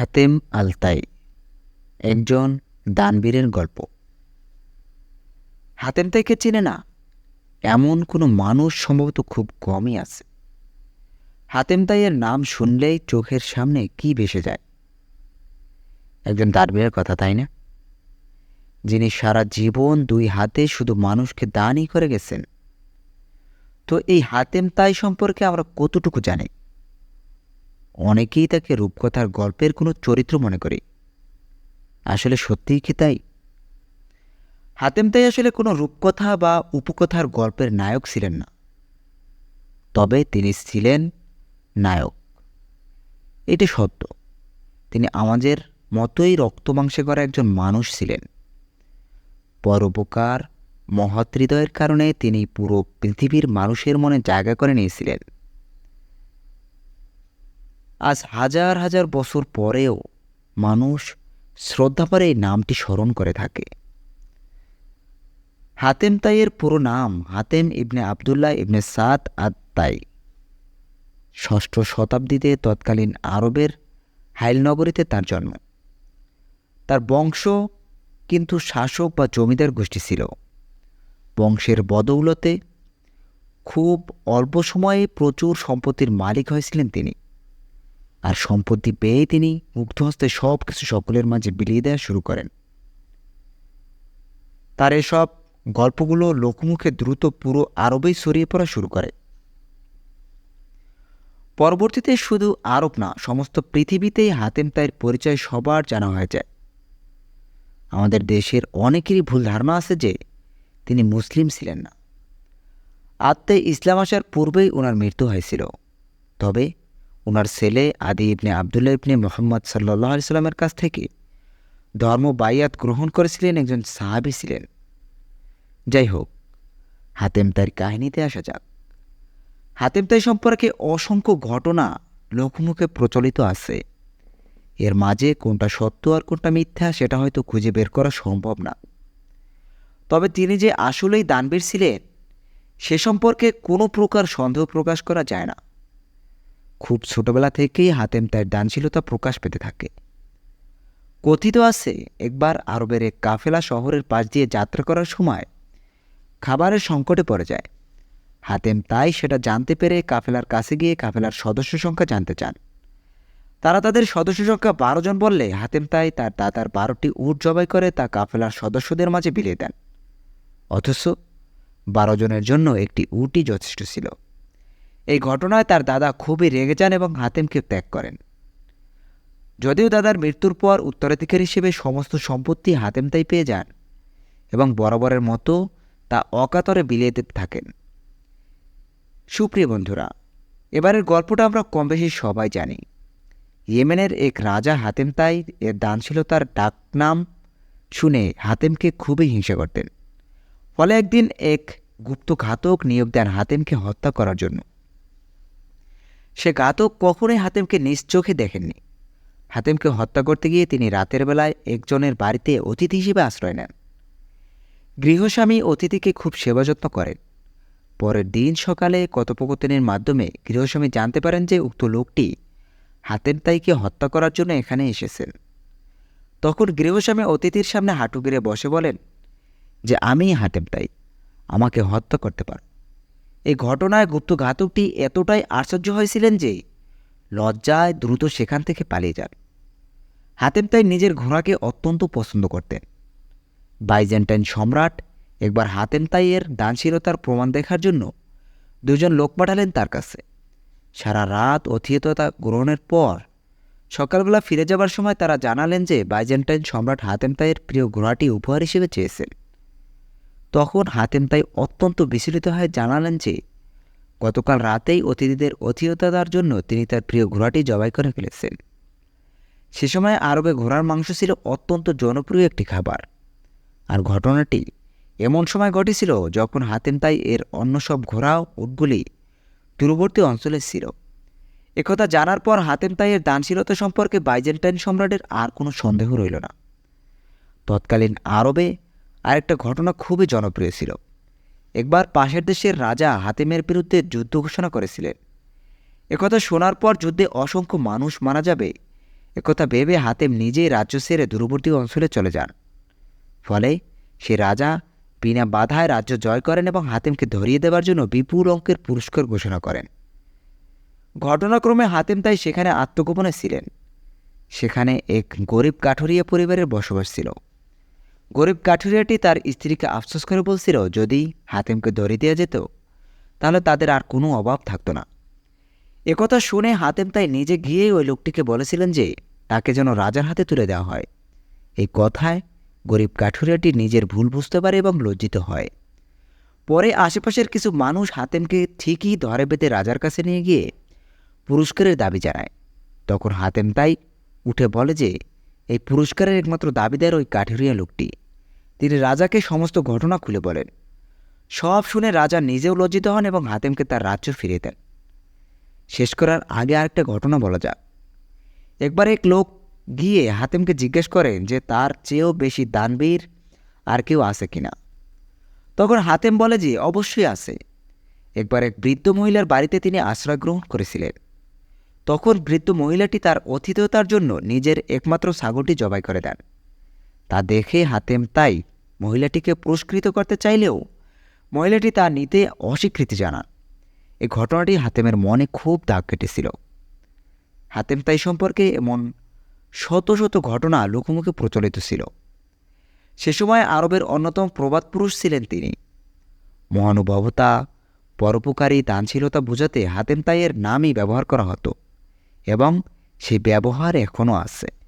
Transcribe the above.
Hatem Altai, একজন দানবীরের গল্প। হাতেম তাইকে চেনে না, এমন কোনো মানুষ সম্ভবত খুব কমই আছে। হাতেম তাইয়ের নাম শুনলেই চোখের সামনে কি ভেসে যায়? একজন দানবীরের কথা, তাই না? যিনি সারা জীবন দুই হাতে শুধু মানুষকে দানই করে গেছেন। তো এই হাতেম তাই সম্পর্কে আমরা কতটুকু জানি? অনেকেই তাকে রূপকথার গল্পের কোনো চরিত্র মনে করে। আসলে সত্যিই কি তাই? হাতেম তাই আসলে কোনো রূপকথা বা উপকথার গল্পের নায়ক ছিলেন না। তবে তিনি ছিলেন নায়ক। এটি সত্য। তিনি আমাদের মতোই রক্তমাংসে করা একজন মানুষ ছিলেন। পরোপকার, মহৎ হৃদয়ের কারণে তিনি পুরো পৃথিবীর মানুষের মনে জায়গা করে নিয়েছিলেন। আজ হাজার হাজার বছর পরেও মানুষ শ্রদ্ধাভরে এই নামটি স্মরণ করে থাকে। হাতেম তাইয়ের পুরো নাম হাতেম ইবনে আবদুল্লাহ ইবনে সাদ আদ তাই ষষ্ঠ শতাব্দীতে তৎকালীন আরবের হাইলনগরীতে তার জন্ম। তার বংশ কিন্তু শাসক বা জমিদার গোষ্ঠী ছিল। বংশের বদৌলতে খুব অল্প সময়ে প্রচুর সম্পত্তির মালিক হয়েছিলেন তিনি। আর সম্পত্তি পেয়ে তিনি মুগ্ধহস্তে সব কিছু সকলের মাঝে বিলিয়ে দেওয়া শুরু করেন। তার এসব গল্পগুলো লোকমুখে দ্রুত পুরো আরবেই ছড়িয়ে পড়া শুরু করে। পরবর্তীতে শুধু আরব না, সমস্ত পৃথিবীতেই হাতেম তাইয়ের পরিচয় সবার জানা হয়ে যায়। আমাদের দেশের অনেকেরই ভুল ধারণা আছে যে তিনি মুসলিম ছিলেন না। আত্মে ইসলাম আসার পূর্বেই ওনার মৃত্যু হয়েছিল। তবে ওনার ছেলে আদি ইবনে আবদুল্লা ইবনে মোহাম্মদ সাল্লাহ সাল্লামের কাছ থেকে ধর্ম বাইয়াত গ্রহণ করেছিলেন একজন সাহাবি ছিলেন। যাই হোক, হাতেম তার কাহিনীতে আসা যাক। হাতেম তাই সম্পর্কে অসংখ্য ঘটনা লোকমুখে প্রচলিত আছে। এর মাঝে কোনটা সত্য আর কোনটা মিথ্যা সেটা হয়তো খুঁজে বের করা সম্ভব না। তবে তিনি যে আসলেই দানবীর ছিলেন, সে সম্পর্কে কোনো প্রকার সন্দেহ প্রকাশ করা যায় না। খুব ছোটবেলা থেকেই হাতেম তার দানশীলতা প্রকাশ পেতে থাকে। কথিত আছে, একবার আরবের এক কাফেলা শহরের পাশ দিয়ে যাত্রা করার সময় খাবারের সংকটে পড়ে যায়। হাতেম তাই সেটা জানতে পেরে কাফেলার কাছে গিয়ে কাফেলার সদস্য সংখ্যা জানতে চান। তারা তাদের সদস্য সংখ্যা বারো জন বললে হাতেম তাই তার দাদার বারোটি উট জবাই করে তা কাফেলার সদস্যদের মাঝে বিলিয়ে দেন। অথচ বারো জনের জন্য একটি উটই যথেষ্ট ছিল। এই ঘটনায় তার দাদা খুবই রেগে যান এবং হাতেমকে ত্যাগ করেন। যদিও দাদার মৃত্যুর পর উত্তরাধিকার হিসেবে সমস্ত সম্পত্তি হাতেম তাই পেয়ে যান এবং বরাবরের মতো তা অকাতরে বিলিয়ে দিতে থাকেন। সুপ্রিয় বন্ধুরা, এবারের গল্পটা আমরা কম বেশি সবাই জানি। ইয়েমেনের এক রাজা হাতেম তাই এর দানশীলতার ডাকনাম শুনে হাতেমকে খুবই হিংসা করতেন। ফলে একদিন এক গুপ্ত ঘাতক নিয়োগ দেন হাতেমকে হত্যা করার জন্য। সে ঘাতক কখনোই হাতেমকে নিজ চোখে দেখেননি। হাতেমকে হত্যা করতে গিয়ে তিনি রাতের বেলায় একজনের বাড়িতে অতিথি হিসেবে আশ্রয় নেন। গৃহস্বামী অতিথিকে খুব সেবা যত্ন করেন। পরের দিন সকালে কথোপকথনের মাধ্যমে গৃহস্বামী জানতে পারেন যে উক্ত লোকটি হাতেম তাইকে হত্যা করার জন্য এখানে এসেছেন। তখন গৃহস্বামী অতিথির সামনে হাঁটু গিরে বসে বলেন যে, আমি হাতেম তাই। আমাকে হত্যা করতে পার। এই ঘটনায় গুপ্ত ঘাতকটি এতটাই আশ্চর্য হয়েছিলেন যে লজ্জায় দ্রুত সেখান থেকে পালিয়ে যান। হাতেম তাই নিজের ঘোড়াকে অত্যন্ত পছন্দ করতেন। বাইজেন্টাইন সম্রাট একবার হাতেম তাইয়ের দানশীলতার প্রমাণ দেখার জন্য দুজন লোক পাঠালেন তার কাছে। সারা রাত অথিয়তা গ্রহণের পর সকালবেলা ফিরে যাবার সময় তারা জানালেন যে বাইজেন্টাইন সম্রাট হাতেম তাইয়ের প্রিয় ঘোড়াটি উপহার হিসেবে চেয়েছেন। তখন হাতেম তাই অত্যন্ত বিচলিত হয়ে জানালেন যে, গতকাল রাতেই অতিথিদের অথিয়তার জন্য তিনি তার প্রিয় ঘোড়াটি জবাই করে ফেলেছেন। সে সময় আরবে ঘোড়ার মাংস ছিল অত্যন্ত জনপ্রিয় একটি খাবার। আর ঘটনাটি এমন সময় ঘটেছিল যখন হাতেম তাই এর অন্য সব ঘোড়া উটগুলি দূরবর্তী অঞ্চলে ছিল। একথা জানার পর হাতেম তাইয়ের দানশীলতা সম্পর্কে বাইজেন্টাইন সম্রাটের আর কোনো সন্দেহ রইল না। তৎকালীন আরবে আরেকটা ঘটনা খুবই জনপ্রিয় ছিল। একবার পাশের দেশের রাজা হাতেমের বিরুদ্ধে যুদ্ধ ঘোষণা করেছিলেন। একথা শোনার পর যুদ্ধে অসংখ্য মানুষ মারা যাবে। একথা ভেবে হাতেম নিজেই রাজ্য সেরে দূরবর্তী অঞ্চলে চলে যান। ফলে সে রাজা বিনা বাধায় রাজ্য জয় করেন এবং হাতেমকে ধরিয়ে দেওয়ার জন্য বিপুল অঙ্কের পুরস্কার ঘোষণা করেন। ঘটনাক্রমে হাতেম তাই সেখানে আত্মগোপনে ছিলেন। সেখানে এক গরিব কাঠুরিয়া পরিবারের বসবাস ছিল। গরিব কাঠুরিয়াটি তার স্ত্রীকে আফসোস করে বলছিল, যদি হাতেমকে ধরিয়ে দেওয়া যেত, তাহলে তাদের আর কোনো অভাব থাকতো না। একথা শুনে হাতেম তাই নিজে গিয়ে ওই লোকটিকে বলেছিলেন যে, তাকে যেন রাজার হাতে তুলে দেওয়া হয়। এই কথায় গরিব কাঠুরিয়াটি নিজের ভুল বুঝতে পারে এবং লজ্জিত হয়। পরে আশেপাশের কিছু মানুষ হাতেমকে ঠিকই ধরে বেঁধে রাজার কাছে নিয়ে গিয়ে পুরস্কারের দাবি জানায়। তখন হাতেম তাই উঠে বলে যে, এই পুরস্কারের একমাত্র দাবিদার ওই কাঠুরিয়া লোকটি। তিনি রাজাকে সমস্ত ঘটনা খুলে বলেন। সব শুনে রাজা নিজেও লজ্জিত হন এবং হাতেমকে তার রাজ্য ফিরিয়ে দেন। শেষ করার আগে আরেকটা ঘটনা বলা যাক। একবার এক লোক গিয়ে হাতেমকে জিজ্ঞেস করেন যে তার চেয়েও বেশি দানবীর আর কেউ আছে কিনা। তখন হাতেম বলে যে, অবশ্যই আছে। একবার এক বৃদ্ধ মহিলার বাড়িতে তিনি আশ্রয় গ্রহণ করেছিলেন। তখন বৃদ্ধ মহিলাটি তার অতিথিয়তার জন্য নিজের একমাত্র ছাগলটি জবাই করে দেন। তা দেখে হাতেম তাই মহিলাটিকে পুরস্কৃত করতে চাইলেও মহিলাটি তা নিতে অস্বীকৃতি জানান। এই ঘটনাটি হাতেমের মনে খুব দাগ কেটেছিল। হাতেম তাই সম্পর্কে এমন শত শত ঘটনা লোকমুখে প্রচলিত ছিল। সে সময় আরবের অন্যতম প্রবাদ পুরুষ ছিলেন তিনি। মহানুভবতা, পরোপকারী, দানশীলতা বোঝাতে হাতেম তাইয়ের নামই ব্যবহার করা হতো এবং সেই ব্যবহার এখনও আছে।